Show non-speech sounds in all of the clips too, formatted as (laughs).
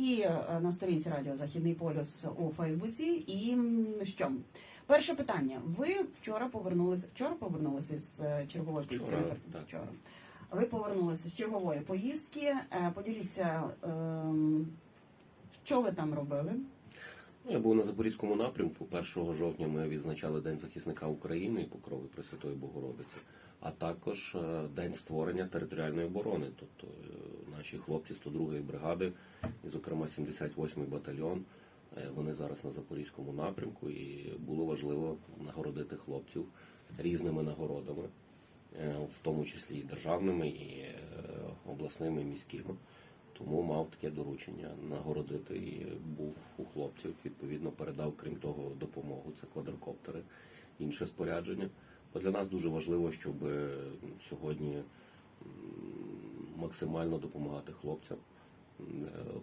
і е, на сторінці Радіо Західний полюс у Фейсбуці. І що? Перше питання. Ви вчора повернулися вчора повернулися з е, чергової Вчора, так. Вчора. Ви повернулися з чергової поїздки. Е, Поділіться, ем, що ви там робили? Ну, Я був на Запорізькому напрямку. 1 жовтня ми відзначали День захисника України і покрови Пресвятої Богородиці, а також е, День створення територіальної оборони. Тобто е, наші хлопці 102-ї бригади, і, зокрема 78-й батальйон, е, вони зараз на Запорізькому напрямку, і було важливо нагородити хлопців різними нагородами, в тому числі і державними, і обласними, і міськими. Тому мав таке доручення нагородити і був у хлопців. Відповідно, передав, крім того, допомогу. Це квадрокоптери, інше спорядження. Бо для нас дуже важливо, щоб е, сьогодні максимально допомагати хлопцям е,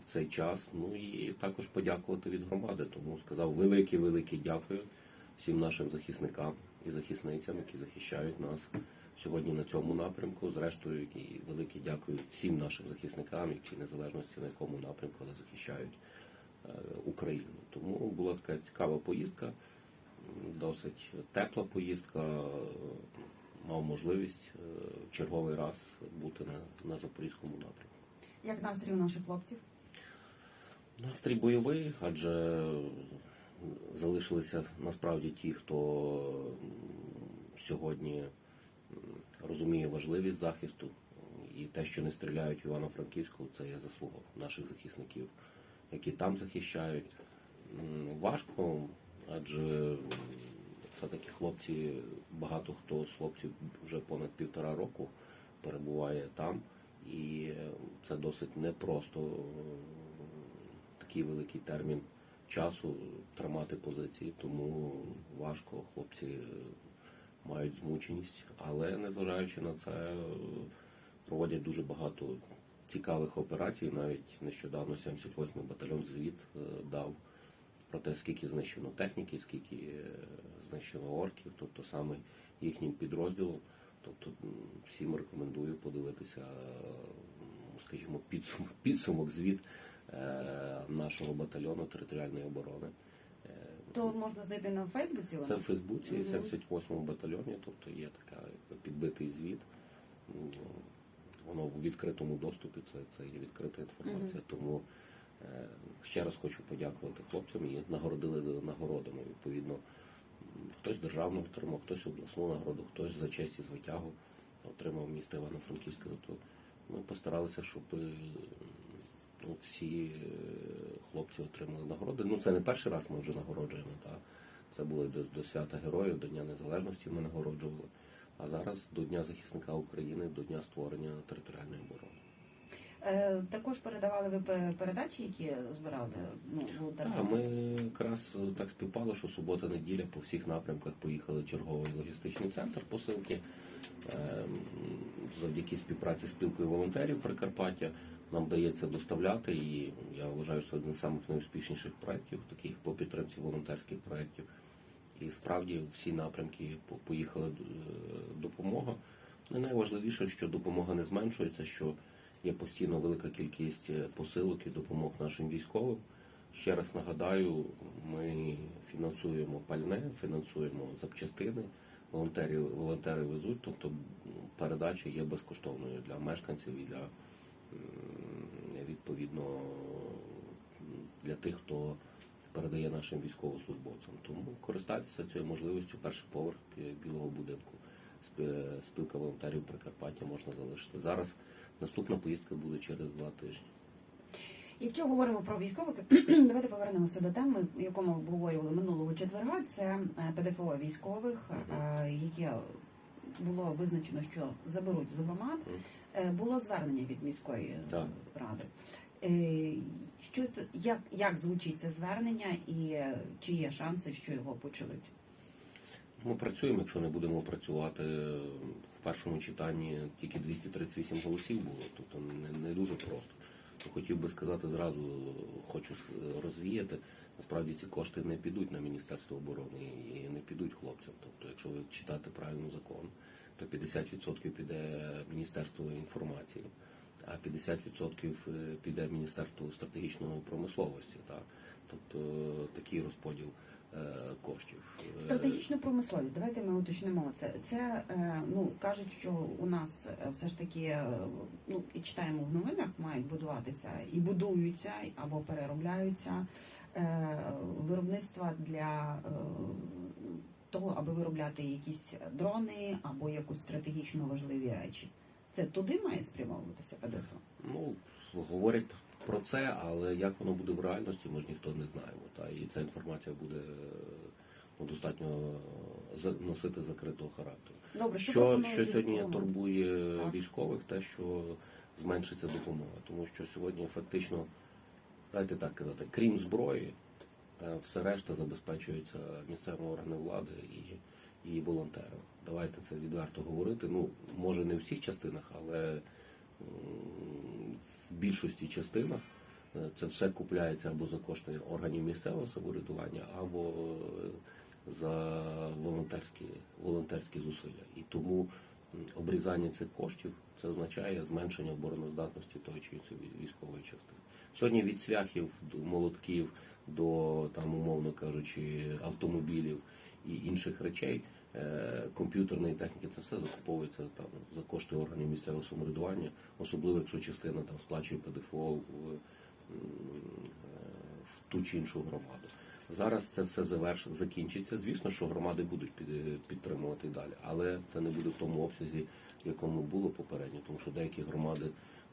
в цей час. Ну і також подякувати від громади. Тому сказав велике, велике дякую всім нашим захисникам і захисницям, які захищають нас сьогодні на цьому напрямку. Зрештою, і велике дякую всім нашим захисникам, які незалежності на якому напрямку захищають е, Україну. Тому була така цікава поїздка, досить тепла поїздка. Мав можливість е, в черговий раз бути на, на Запорізькому напрямку. Як настрій у наших хлопців? Настрій бойовий, адже залишилися насправді ті, хто сьогодні розуміє важливість захисту, і те, що не стріляють в Івано-Франківську, це є заслуга наших захисників, які там захищають. Важко, адже все-таки хлопці, багато хто з хлопців вже понад півтора року перебуває там, і це досить непросто такий великий термін часу тримати позиції, тому важко хлопці е, мають змученість, але незважаючи на це, е, проводять дуже багато цікавих операцій. Навіть нещодавно 78-й батальйон звіт е, дав про те, скільки знищено техніки, скільки е, знищено орків, тобто саме їхнім підрозділом. Тобто всім рекомендую подивитися, е, скажімо, підсумок, підсумок звіт е, нашого батальйону територіальної оборони. То можна знайти на Фейсбуці. Це в Фейсбуці, Мгм. 78-му батальйоні, тобто є така підбитий звіт. Воно в відкритому доступі, це, це є відкрита інформація. Тому е, ще раз хочу подякувати хлопцям і нагородили нагородами. Відповідно, хтось державну отримав, хтось обласну нагороду, хтось за честь і звитягу отримав місто Івано-Франківське. Тобто ми постаралися, щоб е, ну, всі е, хлопці отримали нагороди. Ну це не перший раз ми вже нагороджуємо. Та? Це було до, до свята Героїв, до Дня Незалежності ми нагороджували. А зараз до Дня захисника України, до Дня створення територіальної оборони. Е, також передавали ви передачі, які збирали ну, волонтерські? А ми якраз е, так співпало, що субота-неділя по всіх напрямках поїхали черговий логістичний центр посилки. Ем, Завдяки співпраці з спілкою волонтерів Прикарпаття нам вдається доставляти, і я вважаю, що це один з найуспішніших проєктів, таких по підтримці волонтерських проєктів. І справді всі напрямки поїхала е, допомога. Ну, найважливіше, що допомога не зменшується, що є постійно велика кількість е, посилок і допомог нашим військовим. Ще раз нагадаю, ми фінансуємо пальне, фінансуємо запчастини. Волонтери, волонтери везуть, тобто передача є безкоштовною для мешканців і для відповідно для тих, хто передає нашим військовослужбовцям. Тому користайтеся цією можливістю. Перший поверх е, білого будинку. Спі- Спілка волонтерів Прикарпаття можна залишити. Зараз наступна поїздка буде через два тижні. Якщо говоримо про військових, (clears throat) давайте повернемося до теми, яку ми обговорювали минулого четверга. Це е, ПДФО військових, е, яке було визначено, що заберуть з громад. Е, Було звернення від міської Так. ради. Що як, як звучить це звернення, і чи є шанси, що його почують? Ми працюємо, якщо не будемо працювати в першому читанні, тільки 238 голосів було, тобто не, не дуже просто. Хотів би сказати зразу, хочу розвіяти. Насправді ці кошти не підуть на Міністерство оборони і не підуть хлопцям. Тобто, якщо ви читати правильно закон, то 50% піде Міністерство інформації, а 50% піде Міністерству стратегічної промисловості. Так? Тобто такий розподіл е, коштів. Стратегічну промисловість, давайте ми уточнимо це. Це е, ну кажуть, що у нас е, все ж таки е, ну і читаємо в новинах, мають будуватися і будуються або переробляються виробництва для того, аби виробляти якісь дрони або якусь стратегічно важливі речі. Це туди має спрямовуватися ПДФО? Ну, говорять про це, але як воно буде в реальності, ми ж ніхто не знаємо. Та і ця інформація буде ну, достатньо носити закритого характеру. Добре, що, Що, сьогодні турбує Так. військових, те, що зменшиться допомога. Тому що сьогодні фактично, давайте так казати, крім зброї, все решта забезпечується місцевими органами влади і, і волонтерами. Давайте це відверто говорити. Ну, може не в всіх частинах, але м, в більшості частинах е, це все купляється або за кошти органів місцевого самоврядування, або е, за волонтерські, волонтерські зусилля. І тому обрізання цих коштів це означає зменшення обороноздатності тої чи іншої військової частини. Сьогодні від цвяхів до молотків до там, умовно кажучи, автомобілів і інших речей. Е, Комп'ютерної техніки це все закуповується там за кошти органів місцевого самоврядування, особливо якщо частина там сплачує ПДФО в, е, в ту чи іншу громаду. Зараз це все заверш... закінчиться. Звісно, що громади будуть під... підтримувати далі, але це не буде в тому обсязі, в якому було попередньо, тому що деякі громади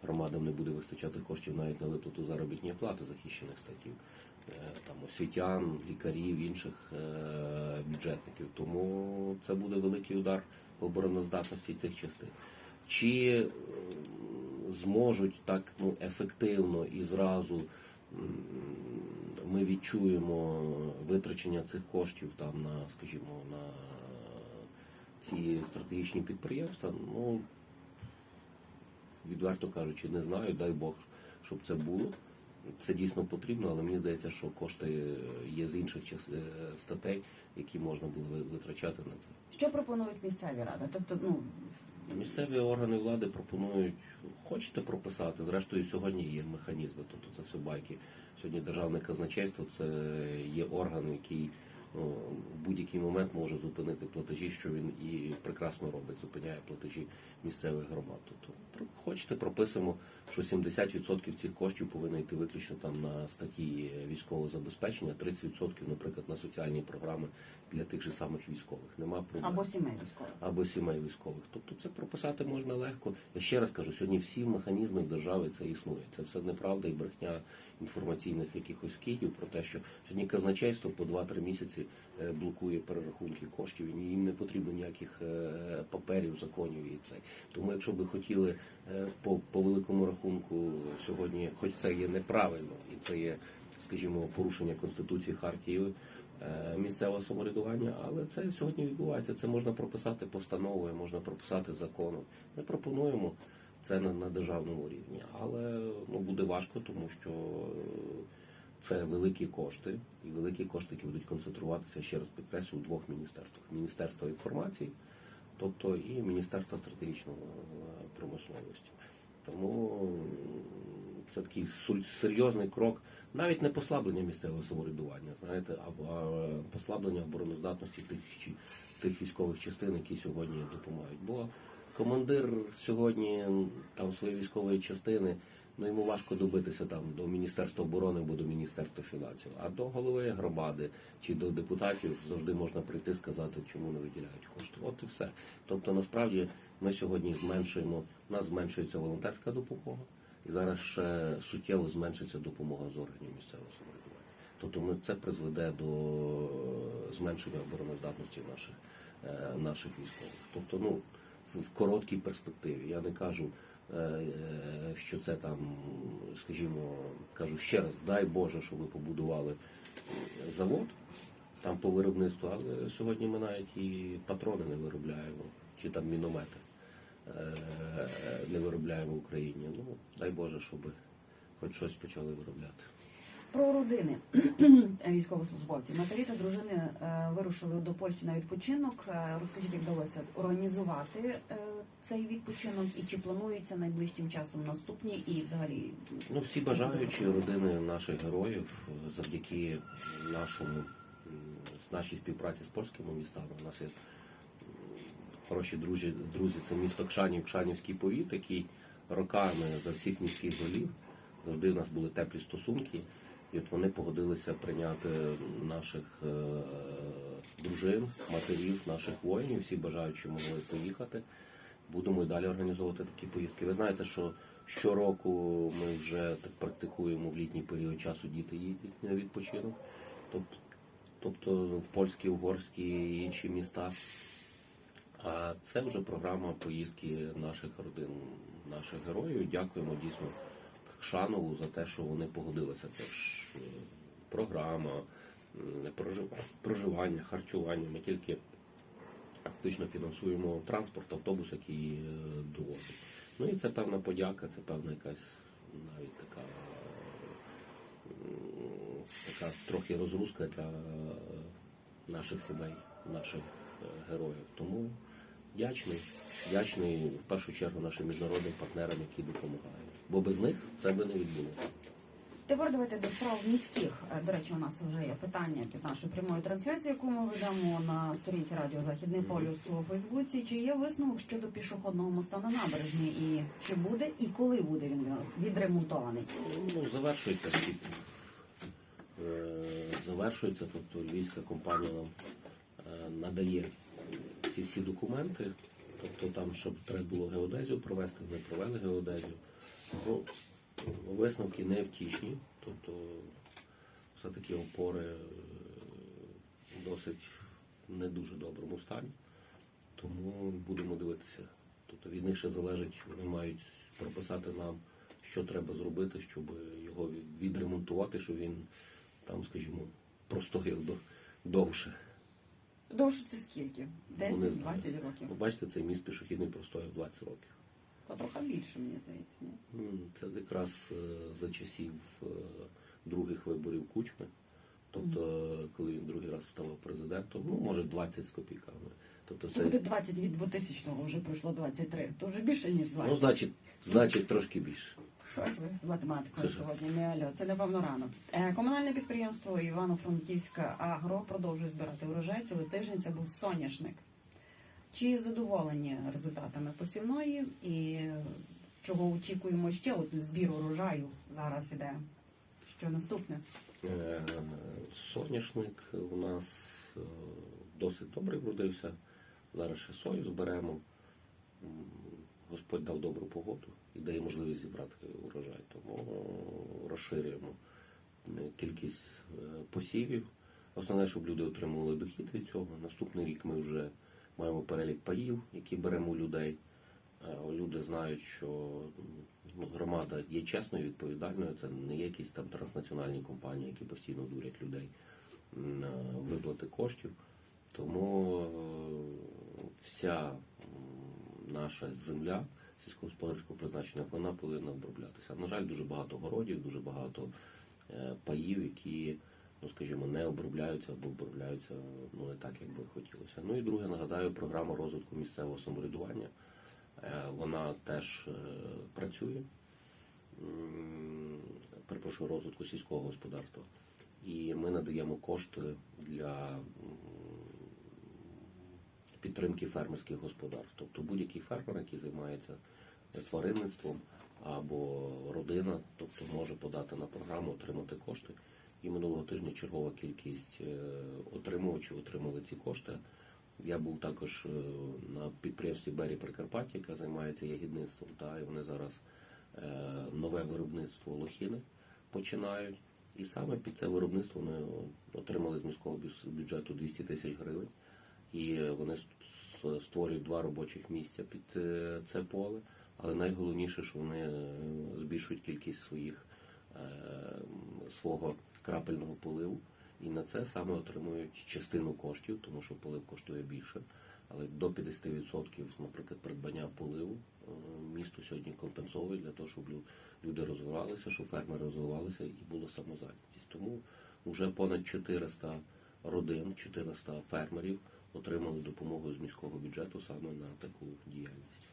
громадам не буде вистачати коштів навіть на виплату заробітної плати захищених статтів, там освітян, лікарів, інших е, бюджетників. Тому це буде великий удар по обороноздатності цих частин. Чи е, зможуть так ну, ефективно і зразу ми відчуємо витрачення цих коштів там на, скажімо, на ці стратегічні підприємства, ну відверто кажучи, не знаю, дай Бог, щоб це було. Це дійсно потрібно, але мені здається, що кошти є з інших е, статей, які можна було витрачати на це. Що пропонують місцеві ради? Тобто, ну Місцеві органи влади пропонують, хочете прописати. Зрештою, сьогодні є механізми, тобто це все байки. Сьогодні державне казначейство це є орган, який в будь-який момент може зупинити платежі, що він і прекрасно робить, зупиняє платежі місцевих громад. Тобто, хочете прописуємо, що 70% цих коштів повинно йти виключно там на статті військового забезпечення, 30%, наприклад, на соціальні програми для тих же самих військових. Нема проблем або сімей військових. або сімей військових. Тобто це прописати можна легко. Я ще раз кажу, сьогодні всі механізми держави це існує. Це все неправда і брехня інформаційних якихось кидів про те, що сьогодні казначейство по 2-3 місяці е, блокує перерахунки коштів. і Їм не потрібно ніяких е, паперів, законів і цей. Тому, якщо би хотіли е, по, по великому рахунку сьогодні, хоч це є неправильно, і це є, скажімо, порушення конституції хартії місцевого самоврядування, але це сьогодні відбувається. Це можна прописати постановою, можна прописати законом. Ми пропонуємо це на, на державному рівні, але ну буде важко, тому що е, це великі кошти, і великі кошти, які будуть концентруватися ще раз підкреслю у двох міністерствах: Міністерство інформації, тобто і Міністерство стратегічної е, промисловості. Тому це такий серйозний крок, навіть не послаблення місцевого самоврядування, знаєте, а послаблення обороноздатності тих тих військових частин, які сьогодні допомагають. Бо командир сьогодні там своєї військової частини, ну йому важко добитися там до Міністерства оборони або до Міністерства фінансів, а до голови громади чи до депутатів завжди можна прийти сказати, чому не виділяють кошти. От і все. Тобто, насправді ми сьогодні зменшуємо, у нас зменшується волонтерська допомога, і зараз ще суттєво зменшиться допомога з органів місцевого самоврядування. Тобто ми це призведе до зменшення обороноздатності наших, е, наших військових. Тобто, ну в- короткій перспективі. Я не кажу, е, е, що це там, скажімо, кажу ще раз, дай Боже, щоб ви побудували е, завод там по виробництву, але сьогодні ми навіть і патрони не виробляємо, чи там міномети е, не виробляємо в Україні. Ну, дай Боже, щоб хоч щось почали виробляти. Про родини (clears throat) військовослужбовців. Матері та дружини е, вирушили до Польщі на відпочинок. Е, Розкажіть, як вдалося організувати е, цей відпочинок і чи планується найближчим часом наступні і взагалі Ну, всі бажаючі родини наших героїв е, завдяки нашому нашій співпраці з польськими містами. У нас є хороші друзі, друзі. Це місто Кшанів, Кшанівський повіт, який роками за всіх міських голів завжди в нас були теплі стосунки. І от вони погодилися прийняти наших е, дружин, матерів, наших воїнів. Всі бажаючі могли поїхати. Будемо і далі організовувати такі поїздки. Ви знаєте, що щороку ми вже так практикуємо в літній період часу діти їдуть на відпочинок. Тобто, тобто в польські, угорські і інші міста. А це вже програма поїздки наших родин, наших героїв. Дякуємо дійсно Шанову за те, що вони погодилися. Це ж е, програма, проживання, харчування. Ми тільки фактично фінансуємо транспорт, автобус, який е, довозить. Ну і це певна подяка, це певна якась навіть така, така трохи розрузка для наших сімей, наших е, героїв. Тому вдячний, вдячний в першу чергу нашим міжнародним партнерам, які допомагають. Бо без них це би не відбулося. Тепер давайте до справ міських. Е, До речі, у нас вже є питання під нашою прямою трансляцією, яку ми ведемо на сторінці Радіо Західний полюс у Фейсбуці. Чи є висновок щодо пішохідного моста на набережні? І чи буде і коли буде він відремонтований? Ну, завершується. Е, Завершується, тобто львівська компанія нам е, надає ці всі документи. Тобто там, щоб треба було геодезію провести, ми провели геодезію. Ну, висновки не втішні, тобто все-таки опори е, досить в не дуже доброму стані. Тому будемо дивитися. Тобто від них ще залежить, вони мають прописати нам, що треба зробити, щоб його відремонтувати, щоб він там, скажімо, простояв довше. Довше це скільки? Ну, не 10-20 років. Ви бачите, цей міст пішохідний простояв 20 років. То трохи більше, мені здається. Ні? Це якраз е, за часів е, других виборів Кучми. Тобто, коли він другий раз ставав президентом, ну може 20 з копійками. Тобто Це буде це 20 від 2000-го, вже пройшло 23. То вже більше, ніж 20. ну, значить, значить трошки більше. Щось ви з математикою Це що? сьогодні не альо. Це напевно рано. Е, Комунальне підприємство Івано-Франківська Агро продовжує збирати урожай. Цілий тиждень це був соняшник. Чи задоволені результатами посівної і чого очікуємо ще? От збір урожаю зараз іде. Що наступне? Е, Соняшник у нас е, досить добре вродився. Зараз ще сою зберемо. М, Господь дав добру погоду і дає можливість зібрати урожай. Тому розширюємо е, кількість е, посівів. Основне, щоб люди отримували дохід від цього. Наступний рік ми вже маємо перелік паїв, які беремо у людей. Е, Люди знають, що ну, громада є чесною, відповідальною. Це не якісь там транснаціональні компанії, які постійно дурять людей на виплати коштів. Тому е, вся наша земля сільськогосподарського призначення вона повинна оброблятися. На жаль, дуже багато городів, дуже багато е, паїв, які, ну скажімо, не обробляються або обробляються ну не так, як би хотілося. Ну і друге, нагадаю, програма розвитку місцевого самоврядування. Е, Вона теж е, працює. Перепрошую, розвитку сільського господарства. І ми надаємо кошти для підтримки фермерських господарств. Тобто будь-який фермер, який займається тваринництвом або родина, тобто може подати на програму, отримати кошти. І минулого тижня чергова кількість е, отримувачів отримали ці кошти. Я був також е, на підприємстві Бері Прикарпаття, яке займається ягідництвом. Та, і вони зараз е, нове виробництво лохіни починають. І саме під це виробництво вони отримали з міського бюджету 200 тисяч гривень. І вони створюють два робочих місця під е, це поле. Але найголовніше, що вони е, збільшують кількість своїх е, свого крапельного поливу. І на це саме отримують частину коштів, тому що полив коштує більше. Але до 50%, наприклад, придбання поливу місто сьогодні компенсовує для того, щоб люди розвивалися, щоб фермери розвивалися і була самозайнятість. Тому вже понад 400 родин, 400 фермерів отримали допомогу з міського бюджету саме на таку діяльність.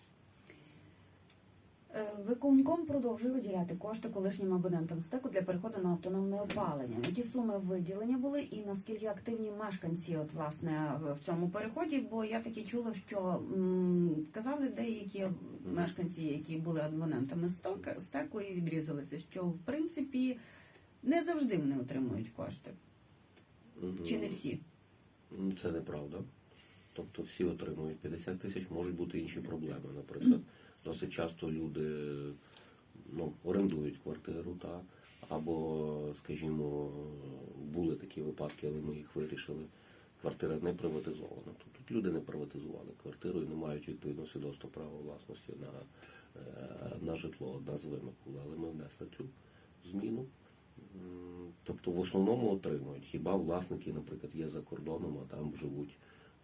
Е, Виконком продовжує виділяти кошти колишнім абонентам стеку для переходу на автономне опалення. Які суми виділення були і наскільки активні мешканці от власне в цьому переході? Бо я таки чула, що м, казали деякі мешканці, які були абонентами стеку і відрізалися, що в принципі не завжди вони отримують кошти, чи не всі. Це неправда. Тобто всі отримують 50 тисяч, можуть бути інші проблеми. Наприклад, досить часто люди ну, орендують квартиру, та, або, скажімо, були такі випадки, але ми їх вирішили. Квартира не приватизована. Тут, тут люди не приватизували квартиру і не мають відповідно свідоцтва права власності на, е, на житло, назвемо була, але ми внесли цю зміну. Тобто в основному отримують. Хіба власники, наприклад, є за кордоном, а там живуть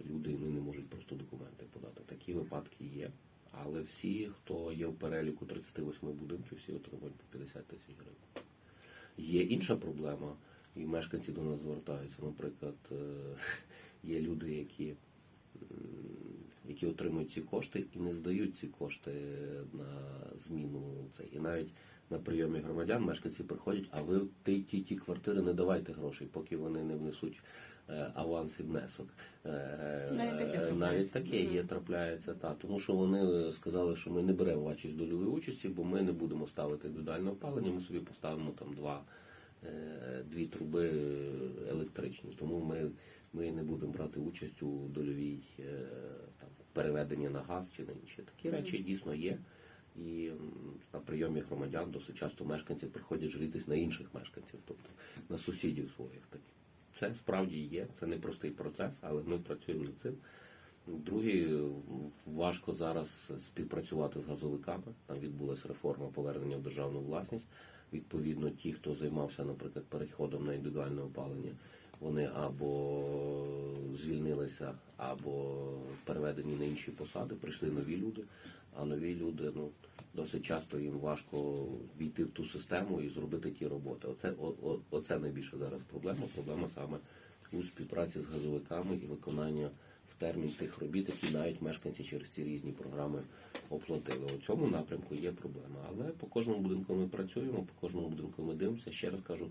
люди, і вони не можуть просто документи подати. Такі випадки є. Але всі, хто є в переліку 38 будинків, всі отримують по 50 тисяч гривень. Є інша проблема, і мешканці до нас звертаються. Наприклад, е, (laughs) є люди, які, які отримують ці кошти і не здають ці кошти на зміну. Це. І навіть на прийомі громадян мешканці приходять, а ви ті, ті, ті квартири не давайте грошей, поки вони не внесуть е, аванс і внесок. Е, Навіть таке е, навіть таке є, трапляється, та. Тому що вони сказали, що ми не беремо ваші дольової участі, бо ми не будемо ставити індивідуальне опалення, ми собі поставимо там два, дві труби електричні. Тому ми, ми не будемо брати участь у дольовій там, переведенні на газ чи на інші. Такі речі дійсно є. І на прийомі громадян досить часто мешканці приходять жалітись на інших мешканців, тобто на сусідів своїх. Так це справді є, це не простий процес, але ми працюємо над цим. Другий важко зараз співпрацювати з газовиками. Там відбулася реформа повернення в державну власність. Відповідно, ті, хто займався, наприклад, переходом на індивідуальне опалення, вони або звільнилися, або переведені на інші посади. Прийшли нові люди. А нові люди, ну досить часто їм важко війти в ту систему і зробити ті роботи. Оце о, о, оце найбільша зараз проблема. Проблема саме у співпраці з газовиками і виконання в термін тих робіт, які навіть мешканці через ці різні програми оплатили. У цьому напрямку є проблема. Але по кожному будинку ми працюємо, по кожному будинку ми дивимося. Ще раз кажу,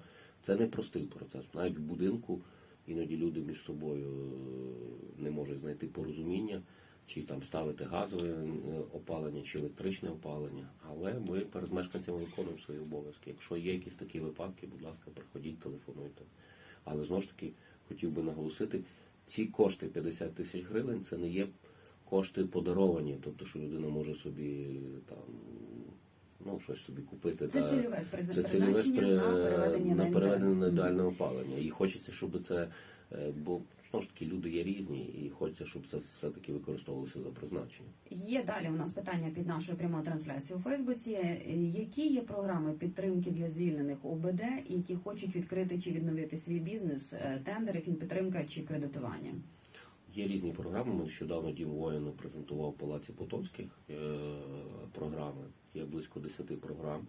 це не простий процес. Навіть в будинку іноді люди між собою е, не можуть знайти порозуміння. Чи там ставити газове е, опалення, чи електричне опалення, але ми перед мешканцями виконуємо свої обов'язки. Якщо є якісь такі випадки, будь ласка, приходіть, телефонуйте. Але знову ж таки хотів би наголосити, ці кошти 50 тисяч гривень це не є кошти подаровані, тобто що людина може собі там ну щось собі купити. Це та- цільове це цільове переведення на переведення на індивідуальне. опалення. І хочеться, щоб це е, бо знову ж таки люди є різні, і хочеться, щоб це все таки використовувалося за призначенням. Є далі у нас питання під нашою прямою трансляцією у Фейсбуці. Е, Які є програми підтримки для звільнених ОБД, які хочуть відкрити чи відновити свій бізнес, е, тендери, фінпідтримка чи кредитування? Є різні програми. Ми нещодавно Дім воїну презентував Палаці Потоцьких е, програми. Є близько 10 програм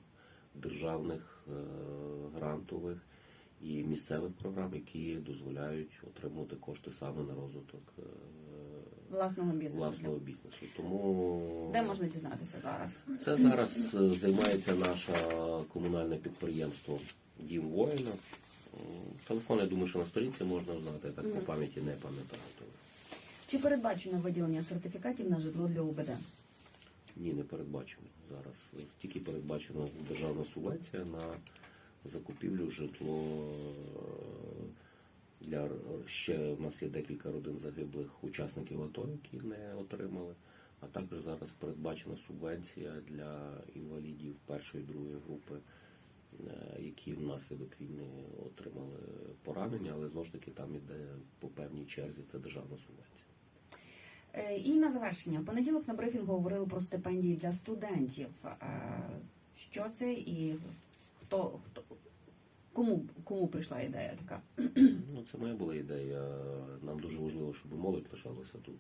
державних, е, грантових і місцевих програм, які дозволяють отримувати кошти саме на розвиток е, Власного бізнесу. власного бізнесу. Тому Де можна дізнатися зараз? Це зараз займається наше комунальне підприємство Дім воїна. Телефон, я думаю, що на сторінці можна знати, я так по пам'яті не пам'ятаю. Чи передбачено виділення сертифікатів на житло для ОБД? Ні, не передбачено зараз. Тільки передбачена державна субвенція на закупівлю житло е, для ще в нас є декілька родин загиблих учасників АТО, які не отримали. А також зараз передбачена субвенція для інвалідів першої і другої групи, е, які внаслідок війни отримали поранення, але знову ж таки там іде по певній черзі це державна субвенція. Е, І на завершення, понеділок на брифінгу говорили про стипендії для студентів. Е, Що це і хто, хто кому, кому прийшла ідея така? Ну, це моя була ідея. Нам дуже важливо, щоб молодь лишалася тут.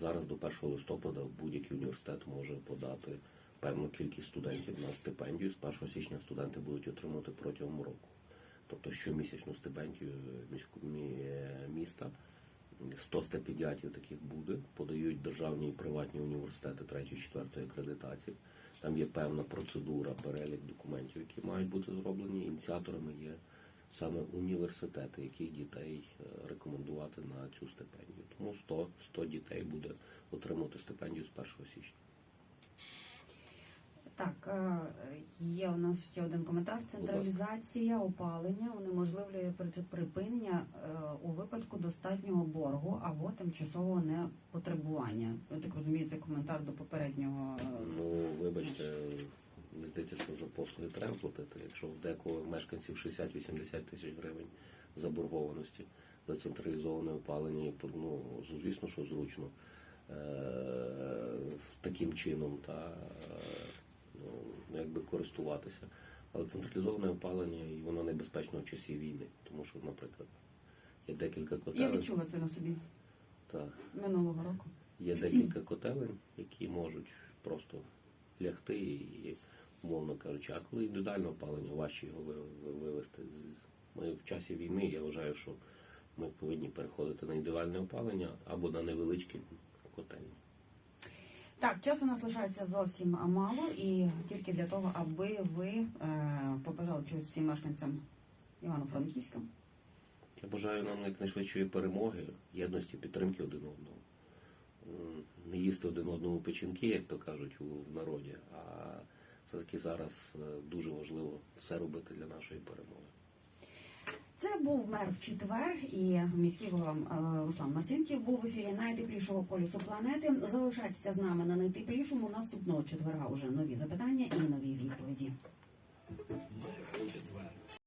Зараз до 1 листопада будь-який університет може подати певну кількість студентів на стипендію. З 1 січня студенти будуть отримувати протягом року. Тобто щомісячну стипендію міську- міста. 100 стипендіатів таких буде, подають державні і приватні університети 3-4 акредитації. Там є певна процедура, перелік документів, які мають бути зроблені. Ініціаторами є саме університети, яких дітей е, рекомендувати на цю стипендію. Тому 100, 100 дітей буде отримувати стипендію з 1 січня. Так, е, є у нас ще один коментар. Централізація опалення унеможливлює при- припинення е, у випадку достатнього боргу або тимчасового непотребування. Я так розумію, це коментар до попереднього. е, Ну, вибачте, мені здається, що за послуги треба платити. Якщо в декого мешканців 60-80 тисяч гривень заборгованості за централізоване опалення, ну, звісно, що зручно таким чином та ну, якби користуватися. Але централізоване опалення і воно небезпечно в часі війни, тому що, наприклад, є декілька котелень. Я відчула це на собі Та, минулого року. Є декілька котелень, які можуть просто лягти і, умовно кажучи, а коли індивідуальне опалення, важче його ви- ви- вивести. Ми в часі війни, я вважаю, що ми повинні переходити на індивідуальне опалення або на невеличкі котельні. Так, часу нас лишається зовсім мало, і тільки для того, аби ви е, побажали чогось всім мешканцям Івано-Франківська. Я бажаю нам якнайшвидшої перемоги, єдності, підтримки один одного. Не їсти один одному печінки, як то кажуть у народі, а все-таки зараз е, дуже важливо все робити для нашої перемоги. Це був мер в четвер, і міський голова е, Руслан Марцінків був в ефірі найтеплішого полюсу планети. Залишайтеся з нами на найтеплішому наступного четверга. Уже нові запитання і нові відповіді.